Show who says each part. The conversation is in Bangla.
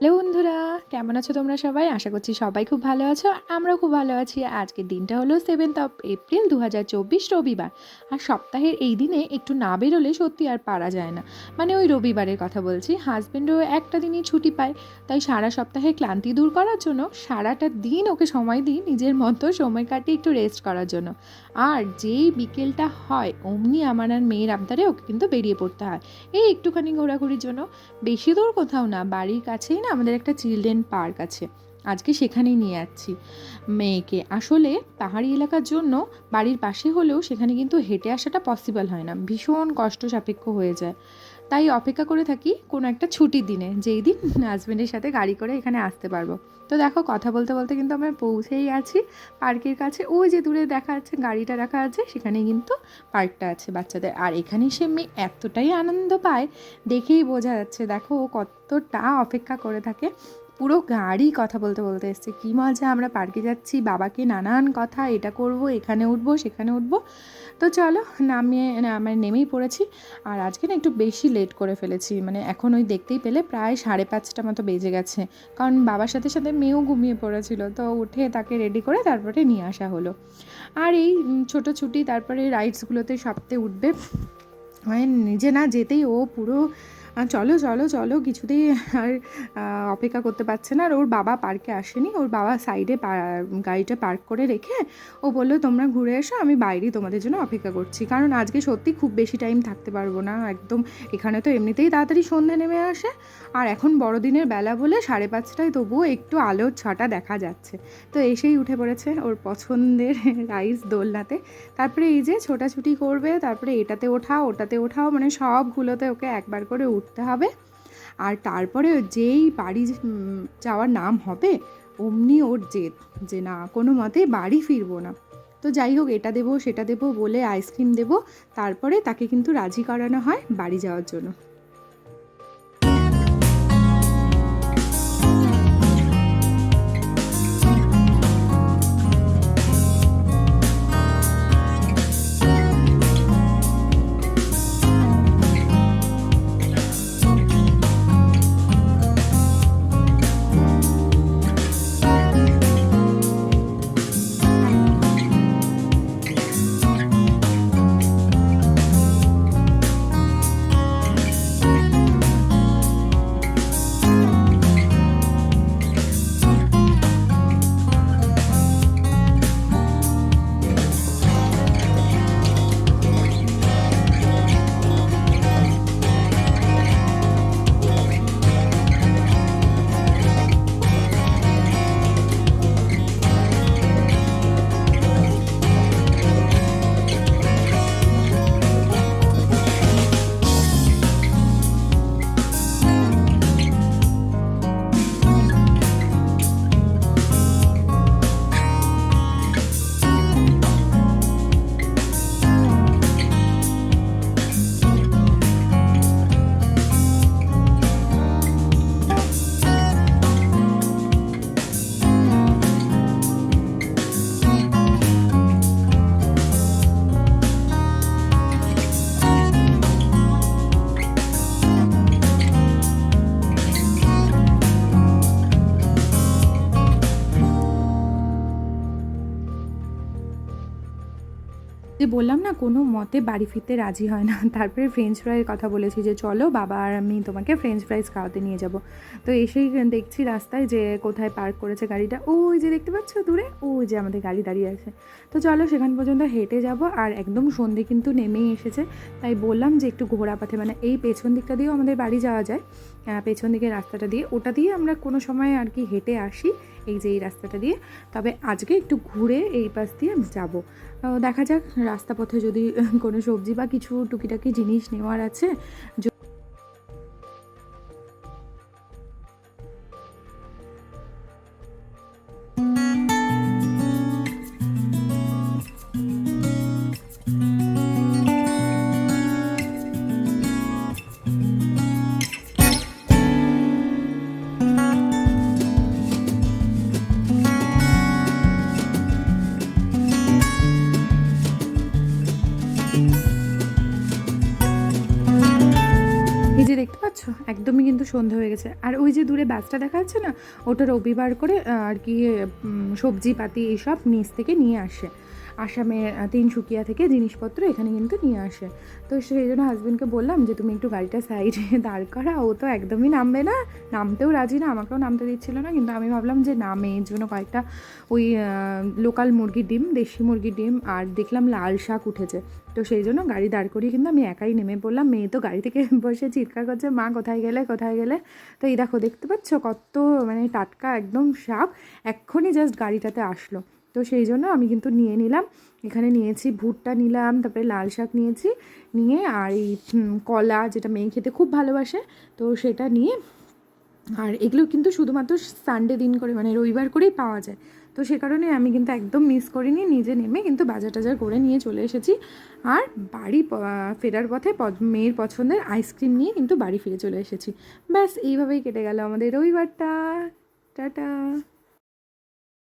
Speaker 1: হ্যালো বন্ধুরা, কেমন আছো তোমরা সবাই? আশা করছি সবাই খুব ভালো আছো আর আমরাও খুব ভালো আছি। আজকের দিনটা হলো সেভেন্থ অফ এপ্রিল দু হাজার চব্বিশ রবিবার। আর সপ্তাহের এই দিনে একটু না বেরোলে সত্যি আর পারা যায় না। মানে ওই রবিবারের কথা বলছি হাজব্যান্ডও একটা দিনই ছুটি পায়। তাই সারা সপ্তাহে ক্লান্তি দূর করার জন্য সারাটা দিন ওকে সময় দিই নিজের মতো সময় কাটিয়ে একটু রেস্ট করার জন্য। আর যেই বিকেলটা হয়, অমনি আমার আর মেয়ের আবদারে ওকে কিন্তু বেরিয়ে পড়তে হয়। এই একটুখানি ঘোরাঘুরির জন্য। বেশি দূর কোথাও না, বাড়ির কাছেই না আমাদের একটা চিলড্রেন পার্ক আছে। আজকে সেখানেই নিয়ে যাচ্ছি মেয়েকে। আসলে পাহাড়ি এলাকার জন্য বাড়ির পাশে হলেও সেখানে কিন্তু হেঁটে আসাটা পসিবল হয় না। ভীষণ কষ্ট সাপেক্ষ হয়ে যায়। তাই অপেক্ষা করে থাকি কোনো একটা ছুটির দিনে, যেই দিন হাজব্যান্ডের সাথে গাড়ি করে এখানে আসতে পারব। তো দেখো, কথা বলতে বলতে কিন্তু আমরা পৌঁছেই আছি পার্কের কাছে। ওই যে দূরে দেখা যাচ্ছে, গাড়িটা রাখা আছে, সেখানেই কিন্তু পার্কটা আছে বাচ্চাদের। আর এখানে সে মেয়ে এতটাই আনন্দ পায়, দেখেই বোঝা যাচ্ছে, দেখো ও কতটা অপেক্ষা করে থাকে। পুরো গাড়ি কথা বলতে বলতে এসছে। কী মজা, আমরা পার্কে যাচ্ছি, বাবাকে নানান কথা, এটা করব, এখানে উঠবো, সেখানে উঠবো। তো চলো, নামিয়ে মানে নেমেই পড়েছি। আর আজকে না একটু বেশি লেট করে ফেলেছি। মানে এখন ওই দেখতেই পেলে প্রায় সাড়ে পাঁচটা মতো বেজে গেছে। কারণ বাবার সাথে সাথে মেয়েও ঘুমিয়ে পড়েছিল। তো উঠে তাকে রেডি করে তারপরে নিয়ে আসা হলো। আর এই ছোটো ছুটি, তারপরে রাইডসগুলোতে সপ্তাহে উঠবে। মানে নিজে না যেতেই ও পুরো চলো চলো চলো, কিছুতেই আর অপেক্ষা করতে পারছে না। আর ওর বাবা পার্কে আসেনি। ওর বাবা সাইডে গাড়িটা পার্ক করে রেখে ও বলল, তোমরা ঘুরে এসো, আমি বাইরেই তোমাদের জন্য অপেক্ষা করছি। কারণ আজকে সত্যি খুব বেশি টাইম থাকতে পারব না। একদম এখানে তো এমনিতেই তাড়াতাড়ি সন্ধে নেমে আসে। আর এখন বড়দিনের বেলা বলে সাড়ে পাঁচটায় তবুও একটু আলোর ছটা দেখা যাচ্ছে। তো এসেই উঠে পড়েছে ওর পছন্দের রাইস দোলনাতে। তারপরে এই যে ছোটাছুটি করবে, তারপরে এটাতে ওঠাও, ওটাতে ওঠাও মানে সবগুলোতে ওকে একবার করে উঠতে হবে। আর তারপরে যেই বাড়ি যাওয়ার নাম হবে, অমনি ওর জেদ যে না, কোনো মতে বাড়ি ফিরবো না। তো যাই হোক, এটা দেবো, সেটা দেবো বলে আইসক্রিম দেবো। তারপরে তাকে কিন্তু রাজি করানো হয় বাড়ি যাওয়ার জন্য। যে বললাম না, কোনো মতে বাড়ি ফিরতে রাজি হয় না। তারপরে ফ্রেঞ্চ ফ্রাইয়ের কথা বলেছি যে, চলো বাবা আর আমি তোমাকে ফ্রেঞ্চ ফ্রাইস খাওয়াতে নিয়ে যাব। তো এসেই দেখছি রাস্তায় যে কোথায় পার্ক করেছে গাড়িটা। ওই যে দেখতে পাচ্ছ দূরে? ওই যে আমাদের গাড়ি দাঁড়িয়ে আছে। তো চলো সেখান পর্যন্ত হেঁটে যাব আর একদম সন্ধে কিন্তু নেমেই এসেছে। তাই বললাম যে একটু ঘোরা পথে মানে এই পেছন দিকটা দিয়েও আমাদের বাড়ি যাওয়া যায়। পেছন দিকে রাস্তাটা দিয়ে। ওটা দিয়ে আমরা কোনো সময় আর কি হেঁটে আসি এই যে এই রাস্তাটা দিয়ে। তবে আজকে একটু ঘুরে এই পাশ দিয়ে যাব। দেখা যাক রাস্তা পথে যদি কোনো সবজি বা কিছু টুকিটাকি জিনিস নেওয়ার আছে দেখতে পাচ্ছ? একদমই কিন্তু সন্ধে হয়ে গেছে। আর ওই যে দূরে ব্যাচটা দেখা যাচ্ছে না, ওটা রবিবার করে আর কি সবজিপাতি এইসব নিচ থেকে নিয়ে আসে। আসামে তিনসুকিয়া থেকে জিনিসপত্র এখানে কিন্তু নিয়ে আসে। তো সেই জন্য হাজব্যান্ডকে বললাম যে, তুমি একটু গাড়িটা সাইডে দাঁড় করা, ও তো একদমই নামবে না। নামতেও রাজি না, আমাকেও নামতে দিচ্ছিল না। কিন্তু আমি ভাবলাম যে নামে এর জন্য কয়েকটা ওই লোকাল মুরগির ডিম, দেশি মুরগির ডিম, আর দেখলাম লাল শাক উঠেছে। তো সেই জন্য গাড়ি দাঁড় করিয়ে কিন্তু আমি একাই নেমে পড়লাম। মেয়ে তো গাড়ি থেকে বসে চিৎকার করছে, মা, কোথায় গেলে কোথায় গেলে? তো এই দেখো, দেখতে পাচ্ছ কত মানে টাটকা একদম শাক। এক্ষুনি জাস্ট গাড়িটাতে আসলো। তো সেই জন্য আমি কিন্তু নিয়ে নিলাম। এখানে নিয়েছি, ভুট্টা নিলাম, তারপরে লাল শাক নিয়েছি। নিয়ে আর এই কলা যেটা মেয়ে খেতে খুব ভালোবাসে, তো সেটা নিয়ে আর এগুলো কিন্তু শুধুমাত্র সানডে দিন করে মানে রবিবার করেই পাওয়া যায়। তো সে কারণে আমি কিন্তু একদম মিস করিনি, নিজে নেমে কিন্তু বাজার টাজার করে নিয়ে চলে এসেছি। আর বাড়ি ফেরার পথে মেয়ের পছন্দের আইসক্রিম নিয়ে কিন্তু বাড়ি ফিরে চলে এসেছি। ব্যাস, এইভাবেই কেটে গেল আমাদের রবিবারটা। টাটা।